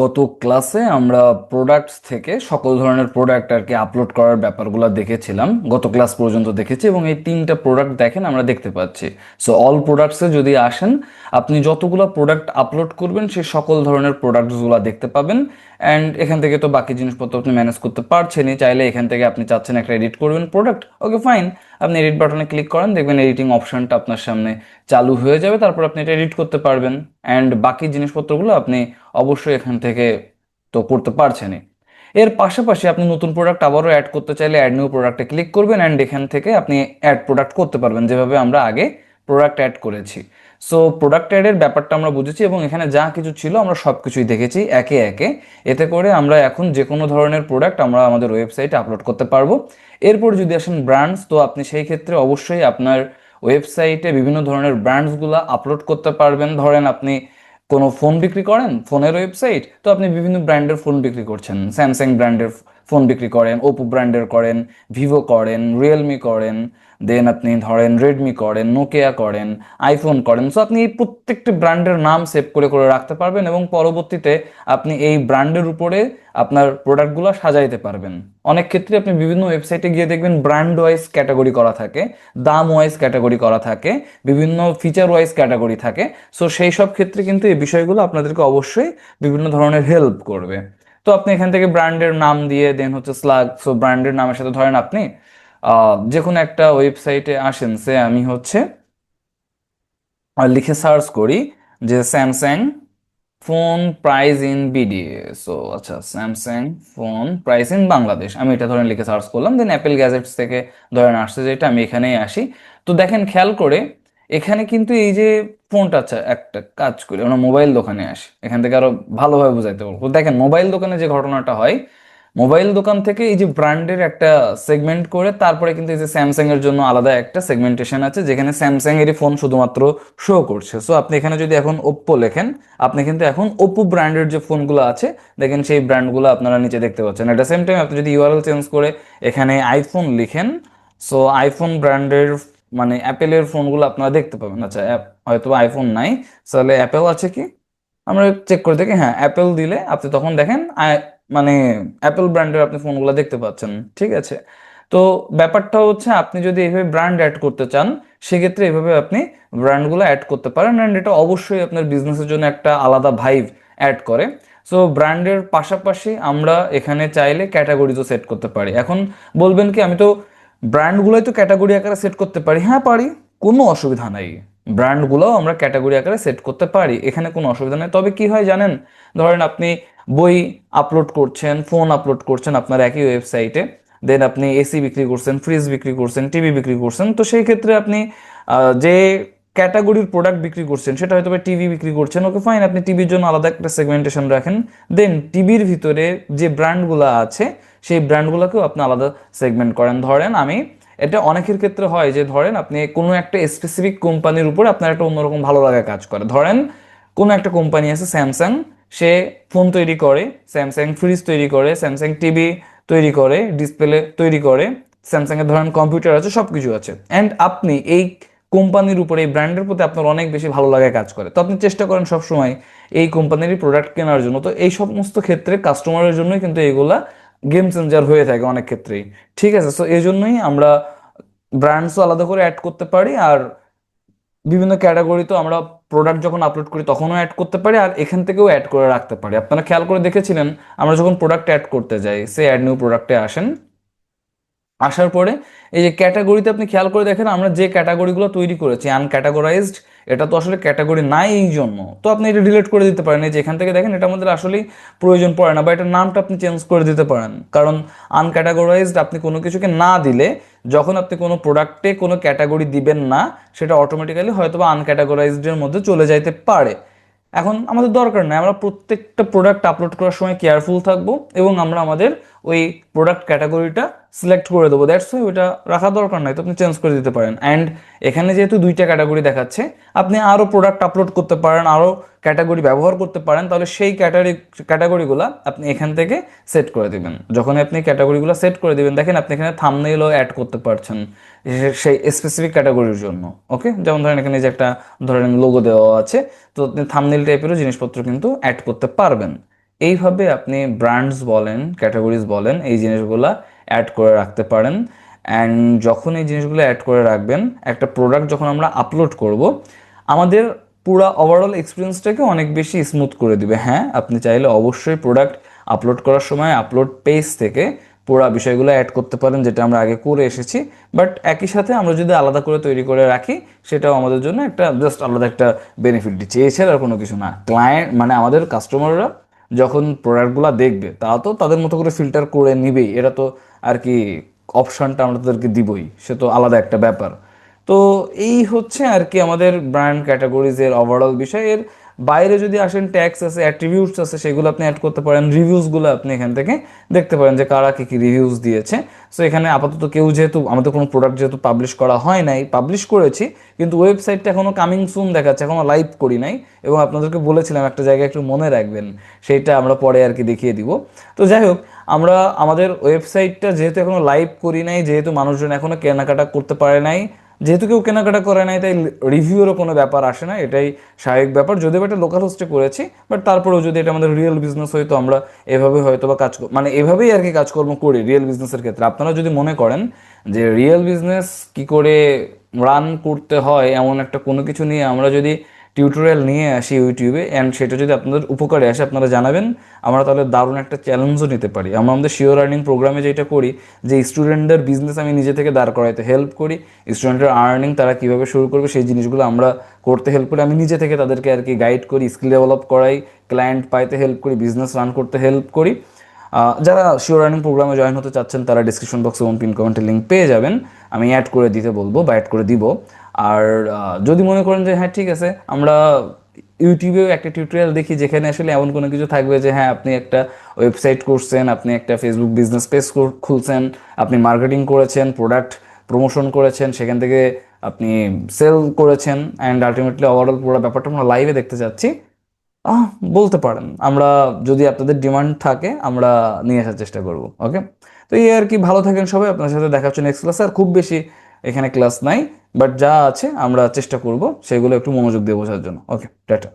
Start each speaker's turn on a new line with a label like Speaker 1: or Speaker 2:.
Speaker 1: গত ক্লাসে আমরা প্রোডাক্টস থেকে সকল ধরনের প্রোডাক্ট আর কি আপলোড করার ব্যাপারগুলো দেখেছিলাম। গত ক্লাস পর্যন্ত দেখেছি এবং এই তিনটা প্রোডাক্ট দেখেন আমরা দেখতে পাচ্ছি। সো অল প্রোডাক্টসে যদি আসেন, আপনি যতগুলো প্রোডাক্ট আপলোড করবেন, সেই সকল ধরনের প্রোডাক্টসগুলো দেখতে পাবেন। অ্যান্ড এখান থেকে তো বাকি জিনিসপত্র আপনি ম্যানেজ করতে পারছেনই। চাইলে এখান থেকে আপনি চাচ্ছেন একটা এডিট করবেন প্রোডাক্ট ওকে ফাইন আপনি এডিট বাটনে ক্লিক করেন, দেখবেন এডিটিং অপশনটা আপনার সামনে চালু হয়ে যাবে, তারপর আপনি এটা এডিট করতে পারবেন। অ্যান্ড বাকি জিনিসপত্রগুলো আপনি অবশ্যই এখান থেকে তো করতে পারছেনই। এর পাশাপাশি আপনি নতুন প্রোডাক্ট আবারও অ্যাড করতে চাইলে অ্যাড নিউ প্রোডাক্টে ক্লিক করবেন অ্যান্ড এখান থেকে আপনি অ্যাড প্রোডাক্ট করতে পারবেন, যেভাবে আমরা আগে প্রোডাক্ট অ্যাড করেছি। সো প্রোডাক্ট অ্যাডের ব্যাপারটা আমরা বুঝেছি এবং এখানে যা কিছু ছিল আমরা সব কিছুই দেখেছি একে একে। এতে করে আমরা এখন যে কোনো ধরনের প্রোডাক্ট আমরা আমাদের ওয়েবসাইটে আপলোড করতে পারব। এরপর যদি আসেন ব্র্যান্ডস তো আপনি সেই ক্ষেত্রে অবশ্যই আপনার ওয়েবসাইটে বিভিন্ন ধরনের ব্র্যান্ডসগুলো আপলোড করতে পারবেন। ধরেন আপনি কোনো ফোন বিক্রি করেন ফোনের ওয়েবসাইট তো আপনি বিভিন্ন ব্র্যান্ডের ফোন বিক্রি করছেন। স্যামসাং ব্র্যান্ডের ফোন বিক্রি করেন ওপো ব্র্যান্ডের করেন ভিভো করেন রিয়েলমি করেন। দেন আপনি ধরেন রেডমি করেন নোকিয়া করেন আইফোন করেন। সো আপনি এই প্রত্যেকটি ব্র্যান্ডের নাম সেভ করে করে রাখতে পারবেন এবং পরবর্তীতে আপনি এই ব্র্যান্ডের উপরে আপনার প্রোডাক্টগুলো সাজাইতে পারবেন। অনেক ক্ষেত্রে আপনি বিভিন্ন ওয়েবসাইটে গিয়ে দেখবেন ব্র্যান্ড ওয়াইজ ক্যাটাগরি করা থাকে, দাম ওয়াইজ ক্যাটাগরি করা থাকে, বিভিন্ন ফিচার ওয়াইজ ক্যাটাগরি থাকে। সো সেই সব ক্ষেত্রে কিন্তু এই বিষয়গুলো আপনাদেরকে অবশ্যই বিভিন্ন ধরনের হেল্প করবে। তো, আপনি এখান থেকে ব্র্যান্ডের নাম দিয়ে দেন হচ্ছে স্লাগ সো ব্র্যান্ডের নামের সাথে ধরেন আপনি যে কোনো একটা ওয়েবসাইটে আসেন, সে আমি হচ্ছে লিখে সার্চ করি যে Samsung phone price in BD so আচ্ছা Samsung phone price in Bangladesh আমি এটা ধরেন লিখে সার্চ করলাম দেন অ্যাপেল গ্যাজেটস থেকে ধরেন আসছে যেটা, আমি এখানেই আসি। তো দেখেন, খেয়াল করে, এখানে কিন্তু এই যে ফোনটা আচ্ছা একটা কাজ করি, আমরা মোবাইল দোকানে আসি। এখান থেকে আরও ভালোভাবে বুঝাইতে পারব। দেখেন মোবাইল দোকানে যে ঘটনাটা হয় মোবাইল দোকান থেকে এই যে ব্র্যান্ডের একটা সেগমেন্ট করে তারপরে কিন্তু এই যে স্যামসাং এর জন্য আলাদা একটা সেগমেন্টেশন আছে, যেখানে স্যামসাং এরই ফোন শুধুমাত্র শো করছে। সো আপনি এখানে যদি এখন ওপ্পো লেখেন, আপনি কিন্তু এখন ওপ্পো ব্র্যান্ডের যে ফোনগুলো আছে, দেখেন সেই ব্র্যান্ডগুলো আপনারা নিচে দেখতে পাচ্ছেন। এট দ্য সেম টাইম আপনি যদি ইউআরএল চেঞ্জ করে এখানে আইফোন লিখেন সো আইফোন ব্র্যান্ডের মানে অ্যাপেলের ফোনগুলো আপনারা দেখতে পাবেন। আচ্ছা অ্যাপ হয়তো আইফোন নাই, তাহলে অ্যাপেল আছে কি? আমরা চেক করে দেখি। হ্যাঁ অ্যাপেল দিলে আপনি তখন দেখেন মানে অ্যাপেল ব্র্যান্ডের আপনি ফোনগুলো দেখতে পাচ্ছেন, ঠিক আছে? তো ব্যাপারটা হচ্ছে আপনি যদি এইভাবে ব্র্যান্ড অ্যাড করতে চান, সেক্ষেত্রে এইভাবে আপনি ব্র্যান্ডগুলো অ্যাড করতে পারেন অ্যান্ড এটা অবশ্যই আপনার বিজনেসের জন্য একটা আলাদা ভাইভ অ্যাড করে। সো ব্র্যান্ডের পাশাপাশি আমরা এখানে চাইলে ক্যাটাগরিজও সেট করতে পারি। এখন বলবেন কি, আমি তো ব্র্যান্ডগুলোই তো ক্যাটাগরি আকারে সেট করতে পারি? হ্যাঁ পারি। কোনো অসুবিধা নাই। ব্র্যান্ডগুলোও আমরা ক্যাটাগরি আকারে সেট করতে পারি, এখানে কোনো অসুবিধা নেই। তবে কি হয় জানেন? ধরেন আপনি বই আপলোড করছেন ফোন আপলোড করছেন আপনার একই ওয়েবসাইটে দেন আপনি এসি বিক্রি করছেন ফ্রিজ বিক্রি করছেন টিভি বিক্রি করছেন, তো সেই ক্ষেত্রে আপনি যে ক্যাটাগরির প্রোডাক্ট বিক্রি করছেন, সেটা হয়তো টিভি বিক্রি করছেন, ওকে ফাইন আপনি টিভির জন্য আলাদা একটা সেগমেন্টেশন রাখেন দেন টিভির ভিতরে যে ব্র্যান্ডগুলো আছে, সেই ব্র্যান্ডগুলোকেও আপনি আলাদা সেগমেন্ট করেন। ধরেন আমি এটা অনেকের ক্ষেত্রে হয় যে, ধরেন আপনি কোনো একটা স্পেসিফিক কোম্পানির উপর আপনার একটা অন্যরকম ভালো লাগা কাজ করে। ধরেন কোনো একটা কোম্পানি আছে স্যামসাং সে ফোন তৈরি করে স্যামসাং ফ্রিজ তৈরি করে স্যামসাং টিভি তৈরি করে ডিসপ্লে তৈরি করে স্যামসাং এর ধরেন কম্পিউটার আছে সব কিছু আছে। অ্যান্ড আপনি এই কোম্পানির উপরে, এই ব্র্যান্ডের প্রতি আপনার অনেক বেশি ভালো লাগায় কাজ করে। তো আপনি চেষ্টা করেন সবসময় এই কোম্পানিরই প্রোডাক্ট কেনার জন্য। তো এই সমস্ত ক্ষেত্রে কাস্টমারের জন্যই কিন্তু এইগুলা গেম চেঞ্জার হয়ে থাকে অনেক ক্ষেত্রেই। ঠিক আছে সো এই জন্যই আমরা ব্র্যান্ডসও আলাদা করে অ্যাড করতে পারি আর বিভিন্ন ক্যাটাগরি তো আমরা প্রোডাক্ট যখন আপলোড করি তখনও অ্যাড করতে পারি আর এখান থেকেও অ্যাড করে রাখতে পারি। আপনারা খেয়াল করে দেখেছিলেন, আমরা যখন প্রোডাক্ট অ্যাড করতে যাই সে অ্যাড নিউ প্রোডাক্টে আসেন, আসার পরে এই যে ক্যাটাগরিতে আপনি খেয়াল করে দেখেন আমরা যে ক্যাটাগরিগুলো তৈরি করেছি আনক্যাটাগরাইজড এটা তো আসলে ক্যাটাগরি নাই এই জন্য তো আপনি এটা ডিলিট করে দিতে পারেন। এই যে এখান থেকে দেখেন, এটা আমাদের আসলে প্রয়োজন পড়ে না বা এটার নামটা আপনি চেঞ্জ করে দিতে পারেন। কারণ আনক্যাটাগরাইজড আপনি কোনো কিছুকে না দিলে, যখন আপনি কোনো প্রোডাক্টে কোনো ক্যাটাগরি দিবেন না, সেটা অটোমেটিক্যালি হয়তো বা আনক্যাটাগরাইজডের মধ্যে চলে যাইতে পারে। এখন আমাদের দরকার নাই। আমরা প্রত্যেকটা প্রোডাক্ট আপলোড করার সময় কেয়ারফুল থাকব এবং আমরা আমাদের ওই প্রোডাক্ট ক্যাটাগরিটা সিলেক্ট করে দেবো। দ্যাটস ওয়াই ওইটা রাখা দরকার নাই, তো আপনি চেঞ্জ করে দিতে পারেন। অ্যান্ড এখানে যেহেতু দুইটা ক্যাটাগরি দেখাচ্ছে, আপনি আরও প্রোডাক্ট আপলোড করতে পারেন আরও ক্যাটাগরি ব্যবহার করতে পারেন, তাহলে সেই ক্যাটাগরি ক্যাটাগরিগুলো আপনি এখান থেকে সেট করে দিবেন। যখন আপনি ক্যাটাগরিগুলো সেট করে দিবেন, দেখেন আপনি এখানে থামনেইলও অ্যাড করতে পারছেন সেই স্পেসিফিক ক্যাটাগরির জন্য ওকে যেমন ধরেন এখানে যে একটা, ধরেন লোগো দেওয়া আছে, তো আপনি থামনেল টাইপেরও জিনিসপত্র কিন্তু অ্যাড করতে পারবেন। এইভাবে আপনি ব্র্যান্ডস বলেন ক্যাটাগরিজ বলেন, এই জিনিসগুলো অ্যাড করে রাখতে পারেন। অ্যান্ড যখন এই জিনিসগুলো অ্যাড করে রাখবেন, একটা প্রোডাক্ট যখন আমরা আপলোড করব, আমাদের পুরো ওভারঅল এক্সপিরিয়েন্সটাকে অনেক বেশি স্মুথ করে দিবে। হ্যাঁ আপনি চাইলে অবশ্যই প্রোডাক্ট আপলোড করার সময় আপলোড পেজ থেকে পুরো বিষয়গুলো অ্যাড করতে পারেন, যেটা আমরা আগে করে এসেছি। বাট একই সাথে আমরা যদি আলাদা করে তৈরি করে রাখি, সেটাও আমাদের জন্য একটা জাস্ট আলাদা একটা বেনিফিট দিচ্ছে। এছাড়া আর কোনো কিছু না। ক্লায়েন্ট মানে আমাদের কাস্টমাররা যখন প্রোডাক্টগুলো দেখবে, তারা তো তাদের মতো করে ফিল্টার করে নিবেই। এটা তো আর কি অপশানটা আমরা তাদেরকে দিবই। সে তো আলাদা একটা ব্যাপার। তো এই হচ্ছে আর কি আমাদের ব্র্যান্ড ক্যাটাগরিজের ওভারঅল বিষয়। এর বাইরে যদি আসেন ট্যাক্স আছে অ্যাট্রিবিউটস আছে, সেগুলো আপনি অ্যাড করতে পারেন রিভিউসগুলো আপনি এখান থেকে দেখতে পারেন যে কারা কী কী রিভিউস দিয়েছে। সো এখানে আপাতত কেউ যেহেতু, আমাদের কোনো প্রোডাক্ট যেহেতু পাবলিশ করা হয় নাই পাবলিশ করেছি, কিন্তু ওয়েবসাইটটা এখনও কামিং সুন দেখাচ্ছে এখনও লাইভ করি নাই, এবং আপনাদেরকে বলেছিলাম একটা জায়গায় একটু মনে রাখবেন সেইটা আমরা পরে আর কি দেখিয়ে দিব। তো যাই হোক, আমরা আমাদের ওয়েবসাইটটা যেহেতু এখনও লাইভ করি নাই, যেহেতু মানুষজন এখনও কেনাকাটা করতে পারে নাই যেহেতু কেউ কেনাকাটা করে নাই, তাই রিভিউরও কোনো ব্যাপার আসে না, এটাই স্বাভাবিক ব্যাপার। যদিও বা এটা লোকাল হোস্টে করেছি বাট তারপরেও যদি এটা আমাদের রিয়েল বিজনেস হয়, তো আমরা এভাবে হয়তো বা কাজ মানে এভাবেই আর কি কাজকর্ম করি রিয়েল বিজনেসের ক্ষেত্রে। আপনারা যদি মনে করেন যে রিয়েল বিজনেস কি করে রান করতে হয়, এমন একটা কোনো কিছু নিয়ে আমরা যদি টিউটোরিয়াল নিয়ে আসি ইউটিউবে অ্যান্ড সেটা যদি আপনাদের উপকারে আসে, আপনারা জানাবেন। আমরা তাহলে দারুণ একটা চ্যালেঞ্জও নিতে পারি। আমরা আমাদের শিওর আর্নিং প্রোগ্রামে যেটা করি, যে স্টুডেন্টদের বিজনেস আমি নিজে থেকে দাঁড় করাইতে হেল্প করি স্টুডেন্টের আর্নিং তারা কীভাবে শুরু করবে, সেই জিনিসগুলো আমরা করতে হেল্প করি। আমি নিজে থেকে তাদেরকে আর কি গাইড করি স্কিল ডেভেলপ করাই ক্লায়েন্ট পাইতে হেল্প করি বিজনেস রান করতে হেল্প করি। যারা শিওর আর্নিং প্রোগ্রামে জয়েন হতে চাচ্ছেন, তারা ডিসক্রিপশন বক্সে এবং পিন কমেন্টের লিঙ্ক পেয়ে যাবেন। আমি অ্যাড করে দিতে বলব বা অ্যাড করে দিব। আর যদি মনে করেন যে হ্যাঁ ঠিক আছে, আমরা ইউটিউবেও একটা টিউটোরিয়াল দেখি যেখানে আসলে এমন কোনো কিছু থাকবে যে হ্যাঁ আপনি একটা ওয়েবসাইট করছেন, আপনি একটা ফেসবুক বিজনেস পেজ খুলছেন, আপনি মার্কেটিং করেছেন প্রোডাক্ট প্রমোশন করেছেন, সেখান থেকে আপনি সেল করেছেন অ্যান্ড আলটিমেটলি ওভারঅল পুরো ব্যাপারটা আমরা লাইভে দেখতে চাচ্ছি বলতে পারেন, আমরা যদি আপনাদের ডিমান্ড থাকে, আমরা নিয়ে আসার চেষ্টা করব ওকে তো এই আর কি, ভালো থাকেন সবাই আপনার সাথে দেখা হচ্ছে নেক্সট ক্লাস আর খুব বেশি এখানে ক্লাস নাই বাট যা আছে আমরা চেষ্টা করব, সেগুলো একটু মনোযোগ দিয়ে বোঝার জন্য। Okay tata.